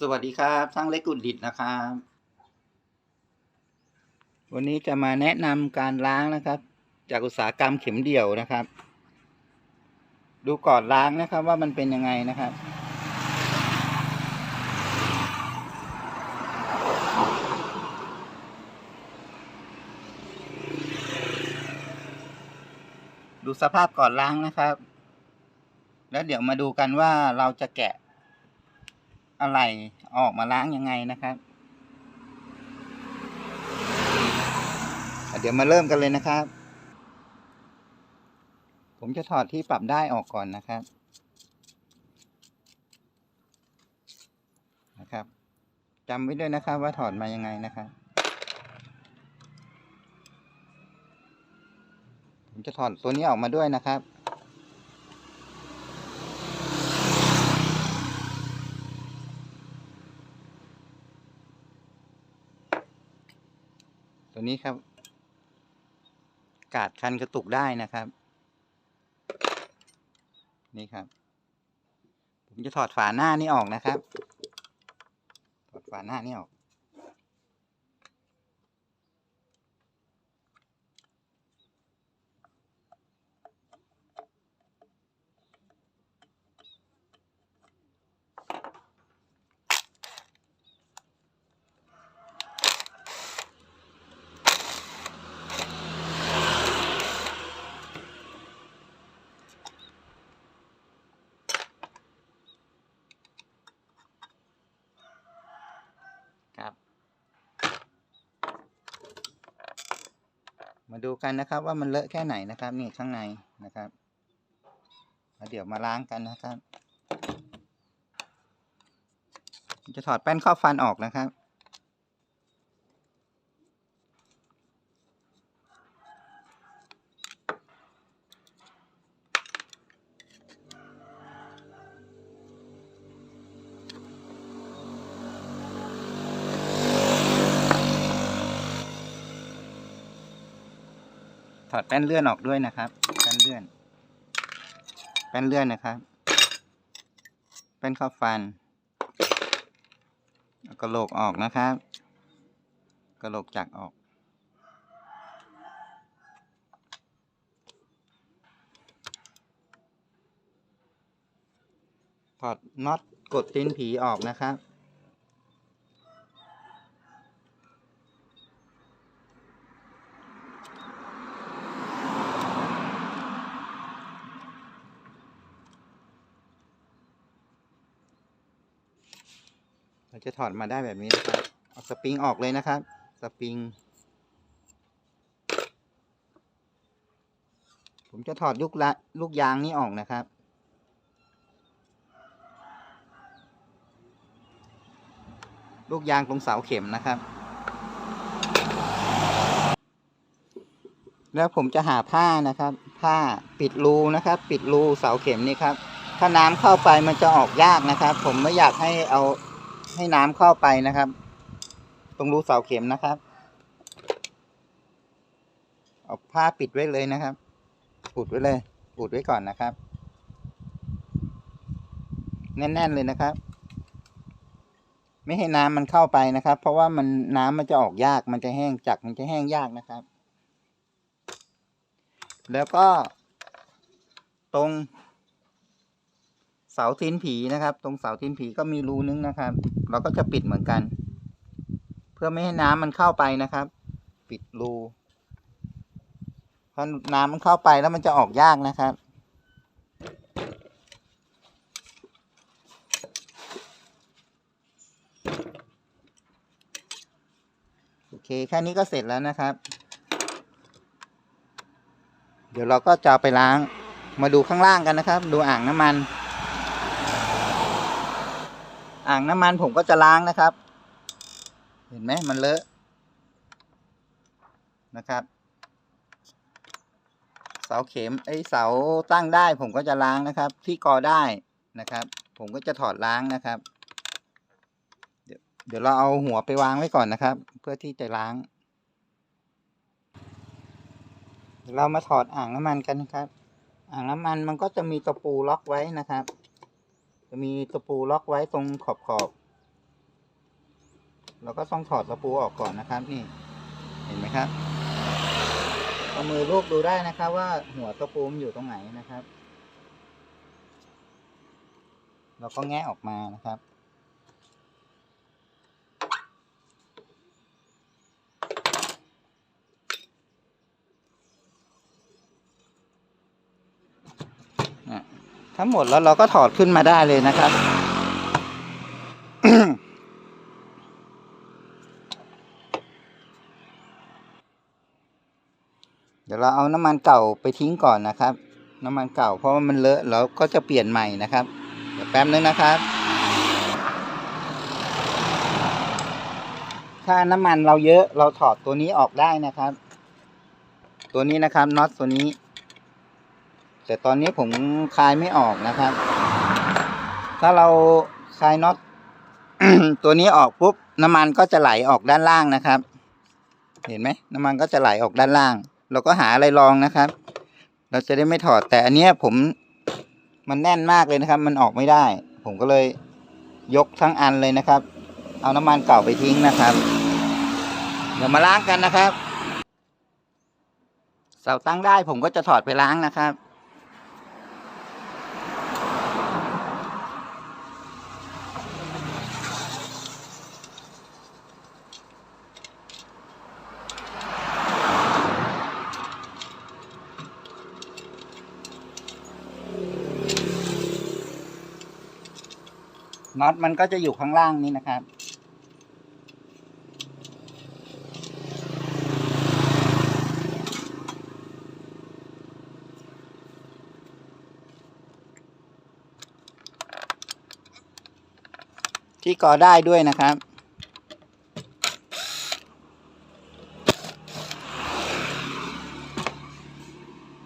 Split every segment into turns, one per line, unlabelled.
สวัสดีครับช่างเล็กกุดดิดนะครับ วันนี้จะมาแนะนำการล้างนะครับ จากอุตสาหกรรมเข็มเดี่ยวนะครับ ดูก่อนล้างนะครับว่ามันเป็นยังไงนะครับ ดูสภาพก่อนล้างนะครับ แล้วเดี๋ยวมาดูกันว่าเราจะแกะ อะไรออกมาล้างยังไงนะครับ เดี๋ยวมาเริ่มกันเลยนะครับ ผมจะถอดที่ปรับได้ออกก่อนนะครับนะครับจำไว้ด้วยนะครับว่าถอดมายังไงนะครับผมจะถอดตัวนี้ออกมาด้วยนะครับ นี้ครับ กาดคันกระตุกได้นะครับ นี่ครับ ผมจะถอดฝาหน้านี่ออกนะครับ ถอดฝาหน้านี่ออก มาดูกันนะครับว่ามันเลอะแค่ไหนนะครับ นี่ข้างในนะครับแล้วเดี๋ยวมาล้างกันนะครับ จะถอดแป้นครอบฟันออกนะครับ อดแป้นเลื่อนออกด้วยนะครับ แป้นเลื่อน แป้นเลื่อนนะครับ แป้นข้าฟันกระโหลกออกนะครับ กระโหลกจักรออก ถอดน็อตกดตีนผีออกนะครับ เราจะถอดมาได้แบบนี้นะครับ เอาสปริงออกเลยนะครับ สปริง ผมจะถอดลูกละลูกยางนี้ออกนะครับ ลูกยางตรงเสาเข็มนะครับ แล้วผมจะหาผ้านะครับ ผ้าปิดรูนะครับ ปิดรูเสาเข็มนี่ครับถ้าน้ำเข้าไปมันจะออกยากนะครับ ผมไม่อยากให้เอา ให้น้ำเข้าไปนะครับ ตรงรูเสาเข็มนะครับเอาผ้าปิดไว้เลยนะครับอุดไว้เลยอุดไว้ก่อนนะครับ แน่น ๆ เลยนะครับ ไม่ให้น้ำมันเข้าไปนะครับ เพราะว่ามันน้ำมันจะออกยากมันจะแห้งจักรมันจะแห้งยากนะครับ แล้วก็ตรง เสาทิ้นผีนะครับ ตรงเสาทิ้นผีก็มีรูนึงนะครับ เราก็จะปิดเหมือนกัน เพื่อไม่ให้น้ำมันเข้าไปนะครับ ปิดรูเพราะน้ำมันเข้าไปแล้วมันจะออกยากนะครับ โอเคแค่นี้ก็เสร็จแล้วนะครับ เดี๋ยวเราก็จะไปล้างมาดูข้างล่างกันนะครับ ดูอ่างน้ำมัน อ่างน้ำมันผมก็จะล้างนะครับ เห็นไหมมันเลอะนะครับ เสาเข็มไอเสาตั้งได้ผมก็จะล้างนะครับ ที่กอได้นะครับ ผมก็จะถอดล้างนะครับ เดี๋ยวเดี๋ยวเราเอาหัวไปวางไว้ก่อนนะครับ เพื่อที่จะล้าง เรามาถอดอ่างน้ำมันกันนะครับ อ่างน้ำมันมันก็จะมีตะปูล็อกไว้นะครับ จะมีตะปูล็อกไว้ตรงขอบขอบเราก็ต้องถอดตะปูออกก่อนนะครับ นี่ เห็นไหมครับเอามือลูบดูได้นะครับ ว่าหัวตะปูมันอยู่ตรงไหนนะครับ เราก็แงะออกมานะครับ ทั้งหมดแล้วเราก็ถอดขึ้นมาได้เลยนะครับ เดี๋ยวเราเอาน้ำมันเก่าไปทิ้งก่อนนะครับ น้ำมันเก่าเพราะว่ามันเลอะแล้วก็จะเปลี่ยนใหม่นะครับ เดี๋ยวแป๊บนึงนะครับถ้าน้ำมันเราเยอะเราถอดตัวนี้ออกได้นะครับ ตัวนี้นะครับน็อตตัวนี้ แต่ตอนนี้ผมคลายไม่ออกนะครับ ถ้าเราคลายน็อตตัวนี้ออกปุ๊บน้ำมันก็จะไหลออกด้านล่างนะครับ เห็นไหมน้ำมันก็จะไหลออกด้านล่าง เราก็หาอะไรรองนะครับ เราจะได้ไม่ถอดแต่อันนี้ผมมันแน่นมากเลยนะครับ มันออกไม่ได้ ผมก็เลยยกทั้งอันเลยนะครับ เอาน้ำมันเก่าไปทิ้งนะครับ เดี๋ยวมาล้างกันนะครับเสาตั้งได้ผมก็จะถอดไปล้างนะครับ น็อตมันก็จะอยู่ข้างล่างนี้นะครับ ที่ก่อได้ด้วยนะครับ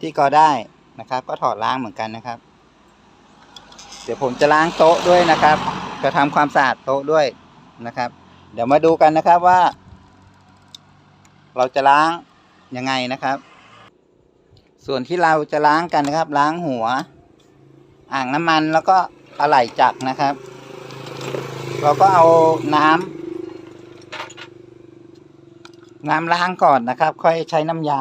ที่กอได้นะครับ ก็ถอดล้างเหมือนกันนะครับ เดี๋ยวผมจะล้างโต๊ะด้วยนะครับ จะทำความสะอาดโต๊ะด้วยนะครับ เดี๋ยวมาดูกันนะครับว่า เราจะล้างยังไงนะครับ ส่วนที่เราจะล้างกันนะครับ ล้างหัว อ่างน้ำมันแล้วก็อะไหล่จักรนะครับ เราก็เอาน้ำน้ำล้างก่อนนะครับ ค่อยใช้น้ำยา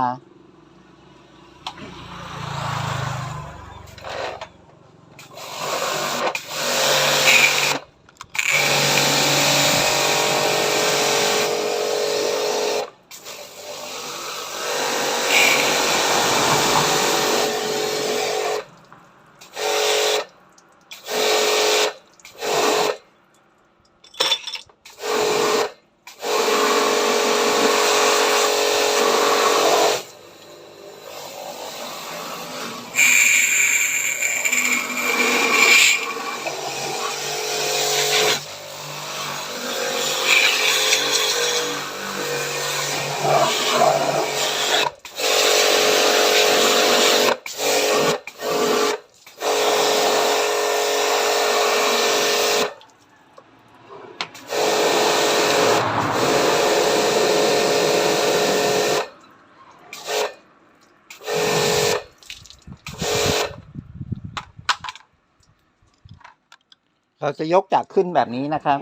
เราจะยกจากขึ้นแบบนี้นะครับ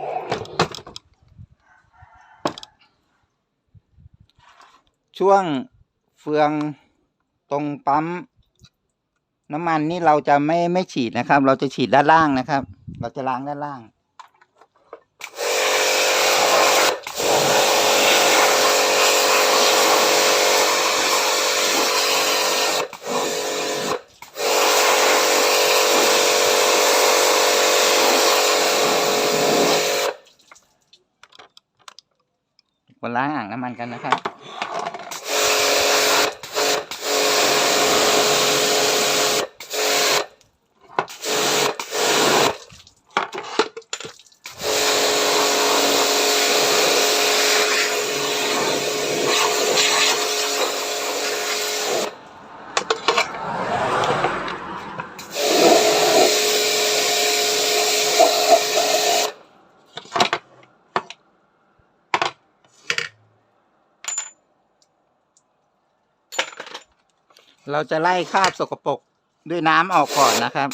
ช่วงเฟืองตรงปั๊มน้ำมันนี่เราจะไม่ไม่ฉีดนะครับ เราจะฉีดด้านล่างนะครับ เราจะล้างด้านล่าง มาล้างอ่างน้ำมันกันนะครับ เราจะไล่คราบสกปรกด้วยน้ำออกก่อนนะครับ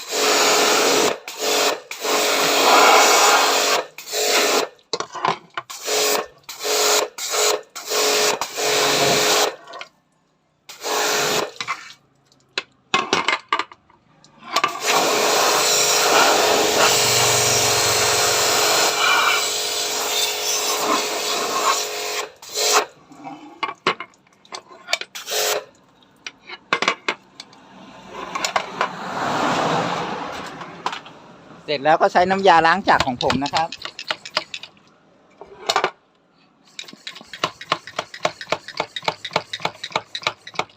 เสร็จแล้วก็ใช้น้ำยาล้างจักรของผมนะครับ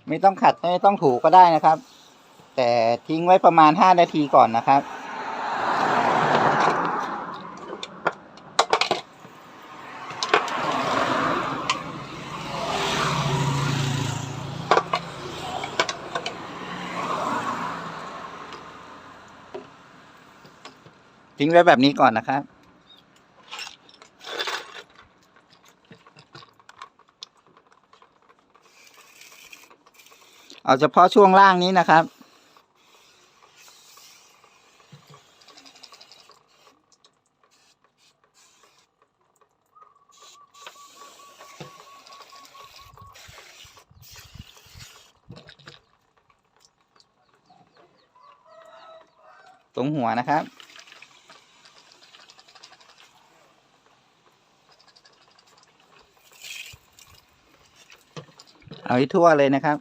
ไม่ต้องขัดไม่ต้องถูก็ได้นะครับ แต่ทิ้งไว้ประมาณห้านาทีก่อนนะครับ ทิ้งไว้แบบนี้ก่อนนะครับ เอาเฉพาะช่วงล่างนี้นะครับตรงหัวนะครับ เอาให้ทั่วเลยนะครับ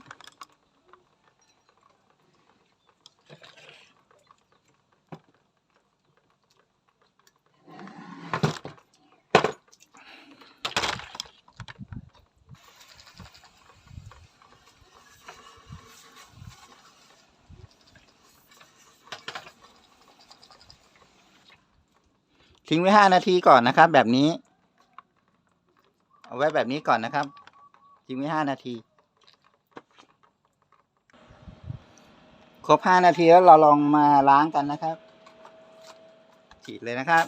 ทิ้งไว้ห้านาทีก่อนนะครับ แบบนี้ เอาไว้แบบนี้ก่อนนะครับทิ้งไว้ห้านาที ครบห้านาทีแล้วเราลองมาล้างกันนะครับ ฉีดเลยนะครับ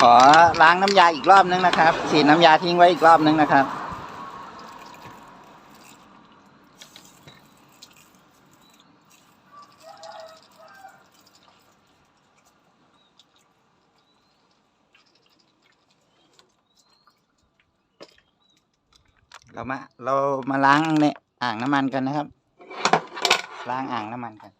ขอล้างน้ำยาอีกรอบนึงนะครับฉีดน้ำยาทิ้งไว้อีกรอบนึงนะครับ เรามาเรามาล้างในอ่างน้ำมันกันนะครับ ล้างอ่างน้ำมันกัน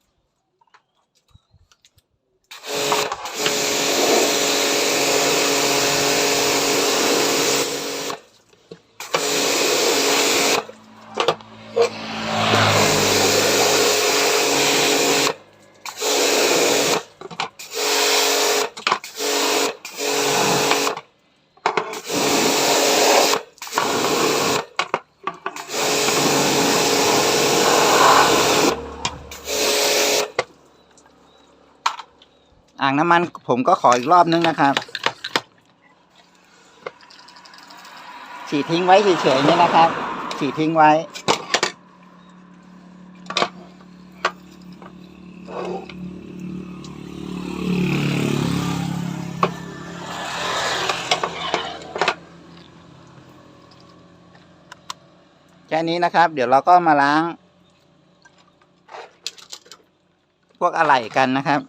างน้ำมันผมก็ขออีกรอบนึงนะครับ ฉีดทิ้งไว้เฉยๆนี่นะครับ ฉีดทิ้งไว้ แค่นี้นะครับ เดี๋ยวเราก็มาล้าง พวกอะไหล่กันนะครับ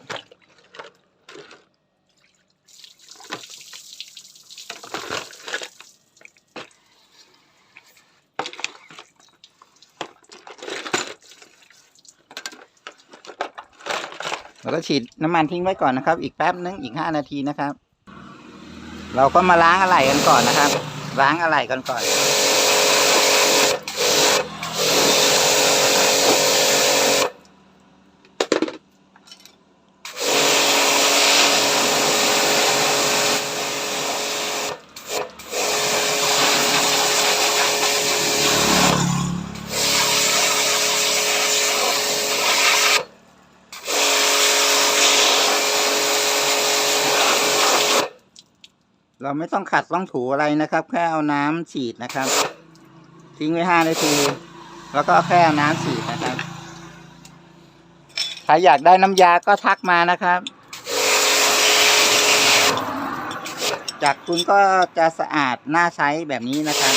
ฉีดน้ำมันทิ้งไว้ก่อนนะครับ อีกแป๊บนึงอีกห้านาทีนะครับ เราก็มาล้างอะไหล่กันก่อนนะครับ ล้างอะไหล่กันก่อน เราไม่ต้องขัดต้องถูอะไรนะครับ แค่เอาน้ำฉีดนะครับ ทิ้งไว้ห้านาที แล้วก็แค่เอาน้ำฉีดนะครับ ใครอยากได้น้ำยาก็ทักมานะครับ จากคุณก็จะสะอาดน่าใช้แบบนี้นะครับ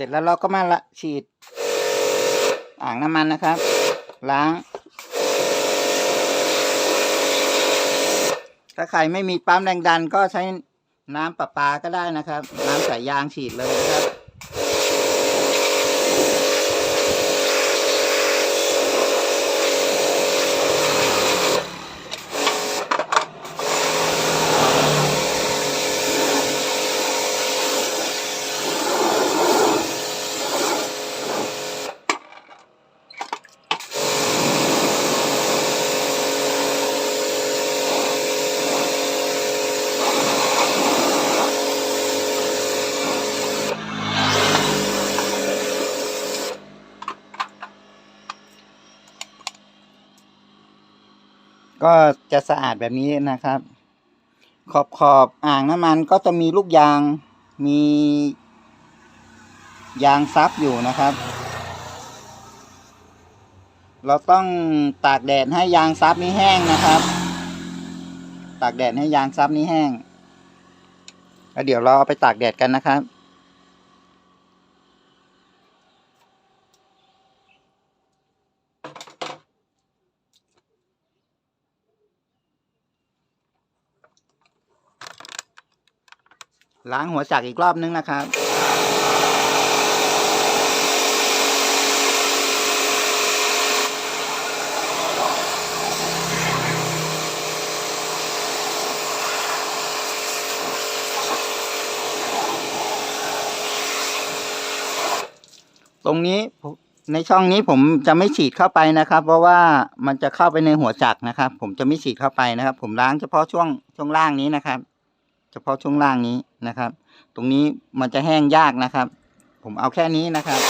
ร็จแล้วเราก็มาละฉีด อ่างน้ำมันนะครับ ล้าง ถ้าใครไม่มีปั๊มแรงดันก็ใช้น้ำประปาก็ได้นะครับ น้ำสายยางฉีดเลยนะครับ ก็จะสะอาดแบบนี้นะครับ ขอบขอบอ่างน้ำมันก็จะมีลูกยาง มียางซับอยู่นะครับ เราต้องตากแดดให้ยางซับนี้แห้งนะครับ ตากแดดให้ยางซับนี้แห้งแล้วเดี๋ยวเราเอาไปตากแดดกันนะครับ ล้างหัวจักรอีกรอบนึงนะครับ ตรงนี้ในช่องนี้ผมจะไม่ฉีดเข้าไปนะครับ เพราะว่ามันจะเข้าไปในหัวจักรนะครับ ผมจะไม่ฉีดเข้าไปนะครับ ผมล้างเฉพาะช่วงช่วงล่างนี้นะครับ เฉพาะช่วงล่างนี้นะครับ ตรงนี้มันจะแห้งยากนะครับ ผมเอาแค่นี้นะครับ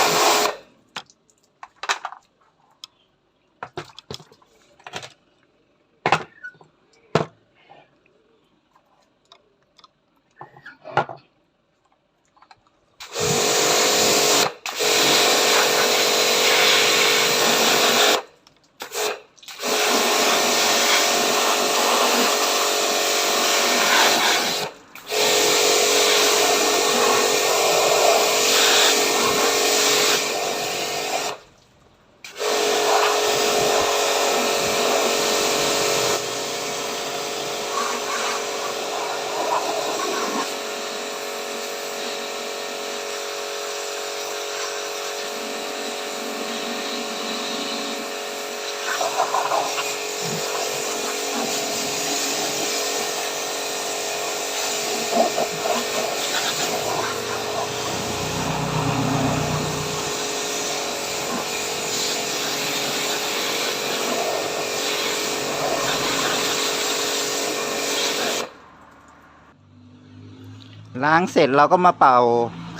ล้างเสร็จเราก็มาเป่า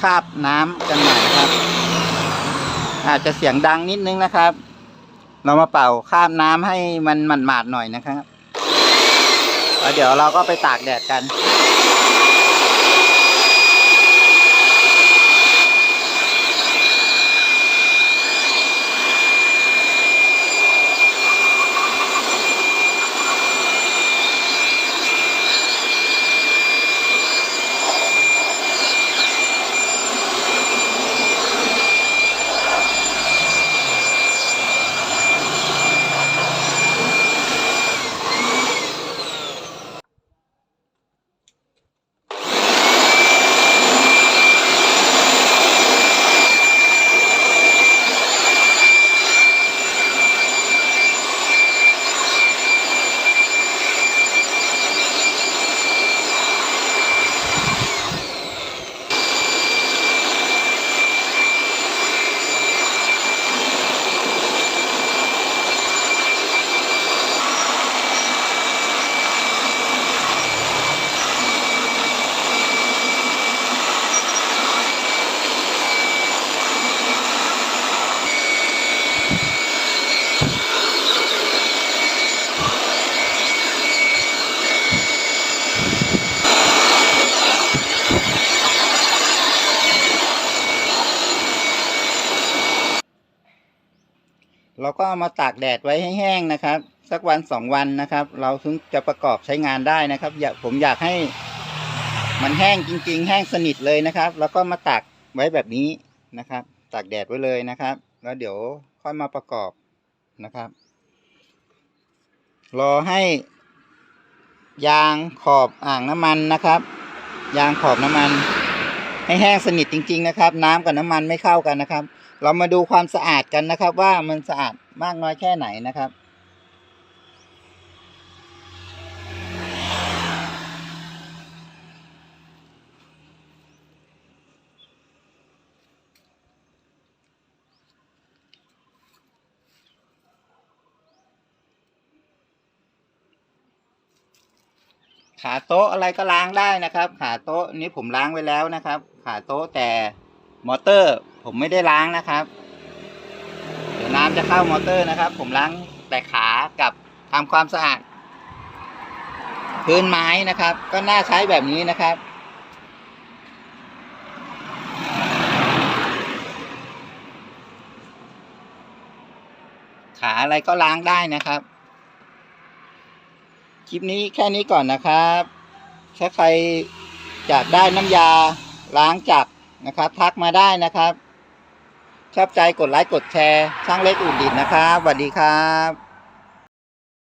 คาบน้ำกันหน่อยครับ อาจจะเสียงดังนิดนึงนะครับ เรามาเป่าคาบน้ำให้มันหมาดๆหน่อยนะครับแล้วเดี๋ยวเราก็ไปตากแดดกัน แดดไว้ให้แห้งนะครับ สักวันสองวันนะครับ เราถึงจะประกอบใช้งานได้นะครับอยากผมอยากให้ มันแห้งจริง ๆ แห้งสนิทเลยนะครับ แล้วก็มาตากไว้แบบนี้นะครับ ตากแดดไว้เลยนะครับ แล้วเดี๋ยวค่อยมาประกอบนะครับ รอให้ ยางขอบอ่างน้ำมันนะครับ ยางขอบน้ำมันให้แห้งสนิทจริง ๆ นะครับ น้ำกับน้ำมันไม่เข้ากันนะครับ เรามาดูความสะอาดกันนะครับ ว่ามันสะอาด มากน้อยแค่ไหนนะครับ ขาโต๊ะอะไรก็ล้างได้นะครับ ขาโต๊ะนี้ผมล้างไว้แล้วนะครับ ขาโต๊ะแต่มอเตอร์ผมไม่ได้ล้างนะครับ เดี๋ยวน้ำจะเข้ามอเตอร์นะครับ ผมล้างแต่ขากับทำความสะอาดพื้นไม้นะครับ ก็น่าใช้แบบนี้นะครับ ขาอะไรก็ล้างได้นะครับ คลิปนี้แค่นี้ก่อนนะครับ ถ้าใครอยากได้น้ำยาล้างจักรนะครับ ทักมาได้นะครับ ชอบใจกดไลค์กดแชร์ ช่างเล็กอุ่นดินนะครับสวัสดีครับ